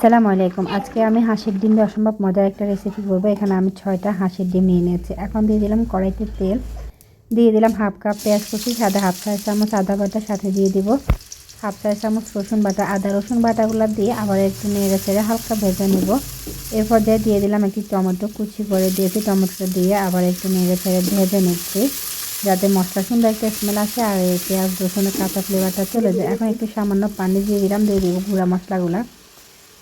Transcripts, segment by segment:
আসসালামু আলাইকুম। আজকে আমি হাঁসের ডিম দিয়ে অসম্ভব মজার একটা রেসিপি করব এখানে আমি ছয়টা হাঁসের ডিম নিয়ে নিয়েছি। এখন দিয়ে দিলাম কড়াইতে তেল। দিয়ে দিলাম হাফ কাপ পেঁয়াজ কুচি, সাদা হাফ চা চামচ আদা বাটা সাথে দিয়ে দিব। হাফ চা চামচ রসুন বাটা, আদা রসুন বাটাগুলো দিয়ে আবার একটু নেড়ে চেড়ে হালকা ভেজে নেব। এরপর দিয়ে দিয়ে দিলাম একটি টমেটো কুচি করে দিয়েছি। টমেটোটা দিয়ে আবার একটু নেড়ে চেড়ে ভেজে নিচ্ছি, যাতে মশলা সুন্দর একটা স্মেল আসে আর পেঁয়াজ, রসুনের কাঁচা ফ্লেভারটা চলে যায়। এখন একটু সামান্য পানি দিয়ে দিলাম, দিয়ে দিব গুঁড়া মশলাগুলো।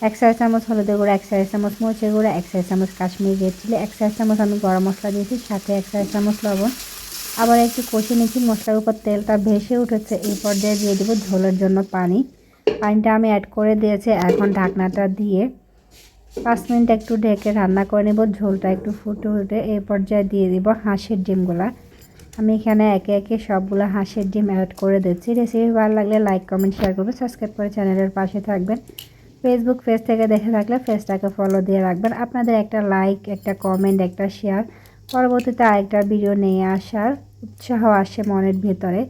এক চার চামচ হলুদের গুঁড়া এক চার চামচ মরিচের গুঁড়া এক চার চামচ কাশ্মীরি রেড চিলি এক চার চামচ আমি গরম মশলা দিয়েছি, সাথে এক চার চামচ লবণ। আবার একটু কষে নিয়েছি, মশলার উপর তেলটা ভেসে উঠেছে, এই পর্যায়ে দিয়ে দেবো ঝোলের জন্য পানি। পানিটা আমি অ্যাড করে দিয়েছি, এখন ঢাকনাটা দিয়ে পাঁচ মিনিট একটু ঢেকে রান্না করে নেব, ঝোলটা একটু ফুটে উঠে, এই পর্যায়ে দিয়ে দিব হাঁসের ডিমগুলা। আমি এখানে একে একে সবগুলো হাঁসের ডিম অ্যাড করে দিচ্ছি। রেসিপি ভালো লাগলে লাইক কমেন্ট শেয়ার করবেন সাবস্ক্রাইব করে চ্যানেলের পাশে থাকবেন। ফেসবুক পেজ থেকে দেখে থাকলে পেজটাকে ফলো দিয়ে রাখবেন। আপনাদের একটা লাইক একটা কমেন্ট একটা শেয়ার পরবর্তীতে আরেকটা ভিডিও নিয়ে আসার উৎসাহ আসে মনের ভেতরে।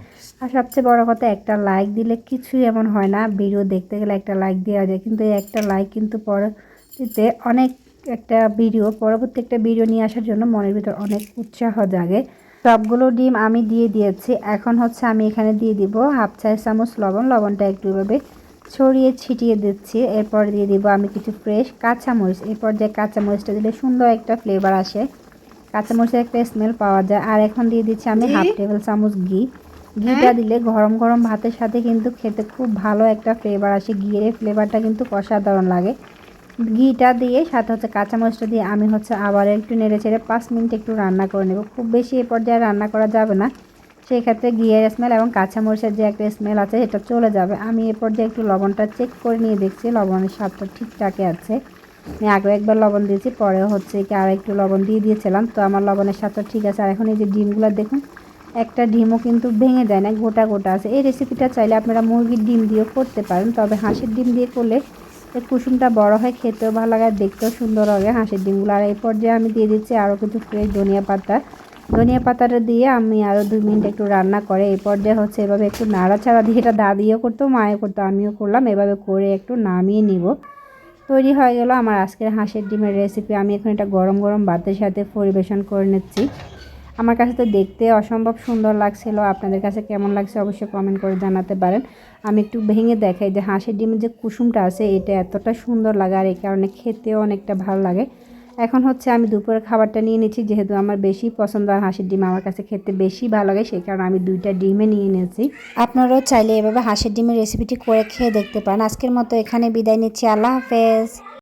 আর সবচেয়ে বড় কথা, একটা লাইক দিলে কিছুই এমন হয় না। ভিডিও দেখতে গেলে একটা লাইক দেওয়া যায়। কিন্তু এই একটা লাইক কিন্তু পরবর্তীতে অনেক একটা ভিডিও পরবর্তী একটা ভিডিও নিয়ে আসার জন্য মনের ভিতর অনেক উৎসাহ জাগে। সবগুলো ডিম আমি দিয়ে দিয়েছি। এখন হচ্ছে আমি এখানে দিয়ে দিব। হাফ চার চামচ লবণ। লবণটা একটু এভাবে ছড়িয়ে ছিটিয়ে দিচ্ছি। এরপর দিয়ে দিব আমি কিছু ফ্রেশ কাঁচামরিচ। এরপর যে কাঁচামরিচটা দিলে সুন্দর একটা ফ্লেভার আসে। কাঁচামরিচের একটা স্মেল পাওয়া যায়। আর এখন দিয়ে দিচ্ছি আমি হাফ টেবিল চামচ ঘি। ঘিটা দিলে গরম গরম ভাতের সাথে কিন্তু খেতে খুব ভালো একটা ফ্লেভার আসে। ঘিয়ের ফ্লেভারটা কিন্তু অসাধারণ লাগে। ঘিটা দিয়ে সাথে হচ্ছে কাঁচামরিচটা দিয়ে আমি হচ্ছে আবার একটু নেড়ে ছেড়ে পাঁচ মিনিট একটু রান্না করে নেব। খুব বেশি এ পর্যায়ে রান্না করা যাবে না। সেই ক্ষেত্রে ঘিয়ের স্মেল এবং কাঁচামরিচের যে একটা স্মেল আছে, সেটা চলে যাবে। আমি এ পর্যায়ে একটু লবণটা চেক করে নিয়ে দেখছি, লবণের স্বাদটা ঠিকঠাকই আছে। আমি আগে একবার লবণ দিয়েছি পরে হচ্ছে কি আর একটু লবণ দিয়ে দিয়েছিলাম। তো আমার লবণের স্বাদটা ঠিক আছে। আর এখন এই যে ডিমগুলো দেখুন, একটা ডিমও কিন্তু ভেঙে যায় না, গোটা গোটা আছে। এই রেসিপিটা চাইলে আপনারা মুরগির ডিম দিয়েও করতে পারেন, তবে হাঁসের ডিম দিয়ে করলে কুসুমটা বড় হয়, খেতেও ভালো লাগে দেখতেও সুন্দর লাগে হাঁসের ডিমগুলো। আর এই পর্যায়ে আমি দিয়ে দিচ্ছি আরও কিছু ফ্রেশ ধনিয়া পাতা। ধনিয়া পাতাটা দিয়ে আমি আরও দুই মিনিট একটু রান্না করে, এই পর্যায়ে হচ্ছে এভাবে একটু নাড়াচাড়া দিয়ে এটা দাদিও করতো মায়ে করতো, আমিও করলাম, এভাবে করে একটু নামিয়ে নিব। তৈরি হয়ে গেল আমার আজকের হাঁসের ডিমের রেসিপি আমি এখন এটা গরম গরম ভাতের সাথে পরিবেশন করে নিচ্ছি। আমার কাছে তো দেখতে অসম্ভব সুন্দর লাগছিল, আপনাদের কাছে কেমন লাগছে অবশ্যই কমেন্ট করে জানাতে পারেন। আমি একটু ভেঙে দেখাই যে হাঁসের ডিমের যে কুসুমটা আছে, এটা এতটা সুন্দর লাগে আর এই কারণে খেতেও অনেকটা ভালো লাগে। এখন হচ্ছে আমি দুপুরের খাবারটা নিয়ে নিচ্ছি, যেহেতু আমার বেশি পছন্দ আর হাঁসের ডিম, আমার কাছে খেতে বেশি ভালো লাগে, সেই কারণে আমি দুইটা ডিমে নিয়ে নিয়েছি। আপনারাও চাইলে এভাবে হাঁসের ডিমের রেসিপিটি করে খেয়ে দেখতে পারেন। আজকের মতো এখানে বিদায় নিচ্ছি, আল্লাহ হাফেজ।